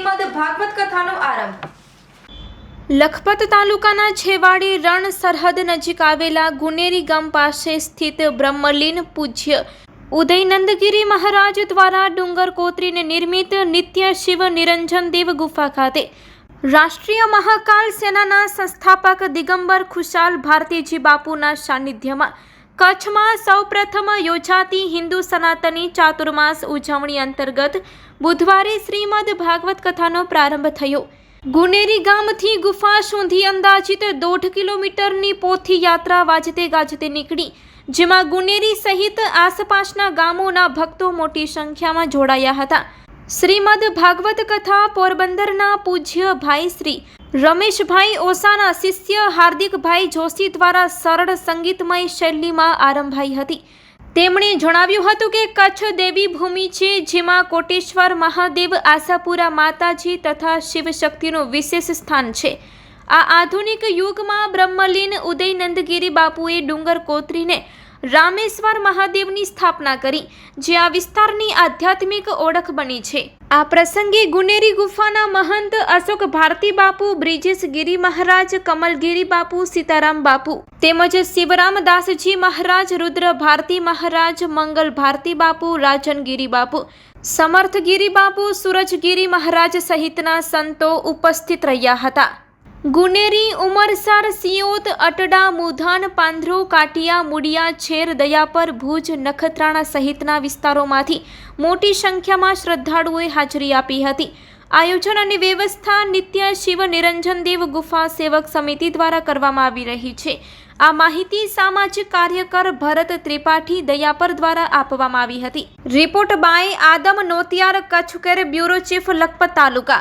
શ્રીમદ ભાગવત કથાનો આરંભ. લખપત તાલુકાના છેવાડી રણ સરહદ નજીક આવેલા ગુનેરી ગામ પાસે સ્થિત બ્રહ્મલીન પૂજ્ય ઉદયનંદગીરી મહારાજ દ્વારા ડુંગર કોતરીને નિર્મિત નિત્ય શિવ નિરંજન દેવ ગુફા ખાતે રાષ્ટ્રીય મહાકાલ સેનાના સંસ્થાપક દિગંબર ખુશાલ ભારતીજી બાપુના સાનિધ્યમાં કચ્છમાં સૌપ્રથમ યોજાતી હિન્દુ સનાતની ચાતુર્માસ ઉજવણી અંતર્ગત બુધવારે શ્રીમદ ભાગવત કથાનો પ્રારંભ થયો. ગુનેરી ગામથી ગુફા સુધી અંદાજિત દોઢ કિલોમીટરની પોથી યાત્રા વાજતે ગાજતે નીકળી, જેમાં ગુનેરી સહિત આસપાસના ગામોના ભક્તો મોટી સંખ્યામાં જોડાયા હતા. શ્રીમદ ભાગવત કથા પોરબંદરના પૂજ્ય ભાઈ શ્રી રમેશભાઈ ઓસાના શિષ્ય હાર્દિકભાઈ જોશી દ્વારા સરળ સંગીતમય શૈલીમાં આરંભાઈ હતી. તેમણે જણાવ્યું હતું કે કચ્છ દેવી ભૂમિ છે, જેમાં કોટેશ્વર મહાદેવ, આશાપુરા માતાજી તથા શિવશક્તિનું વિશેષ સ્થાન છે. આ આધુનિક યુગમાં બ્રહ્મલીન ઉદયનંદગીરી બાપુએ ડુંગર કોતરીને રામેશ્વર મહાદેવની સ્થાપના કરી, જે આ વિસ્તારની આધ્યાત્મિક ઓળખ બની છે. આ પ્રસંગે ગુનેરી ગુફાના મહંત અશોક ભારતી બાપુ, બ્રિજેશ ગિરી મહારાજ, કમલગીરી બાપુ, સીતારામ બાપુ તેમજ શિવરામદાસજી મહારાજ, રુદ્ર ભારતી મહારાજ, મંગલ ભારતી બાપુ, રાજનગીરી બાપુ, સમર્થગીરી બાપુ, સૂરજગીરી મહારાજ સહિતના સંતો ઉપસ્થિત રહ્યા હતા. ગુનેરી ઉમરસાર સિયોત અટડા, મુધાન, પાંધરો, કાટિયા, મુડિયા, છેર, દયાપર, ભુજ, નખત્રાણા સહિતના વિસ્તારોમાંથી મોટી સંખ્યામાં શ્રદ્ધાળુઓએ હાજરી આપી હતી. આયોજન અને વ્યવસ્થા નિત્ય શિવ નિરંજન દેવ ગુફા સેવક સમિતિ દ્વારા કરવામાં આવી રહી છે. આ માહિતી સામાજિક કાર્યકર ભરત ત્રિપાઠી દયાપર દ્વારા આપવામાં આવી હતી. Report by Adam Notiyar Kutch care bureau chief Lakhpat taluka.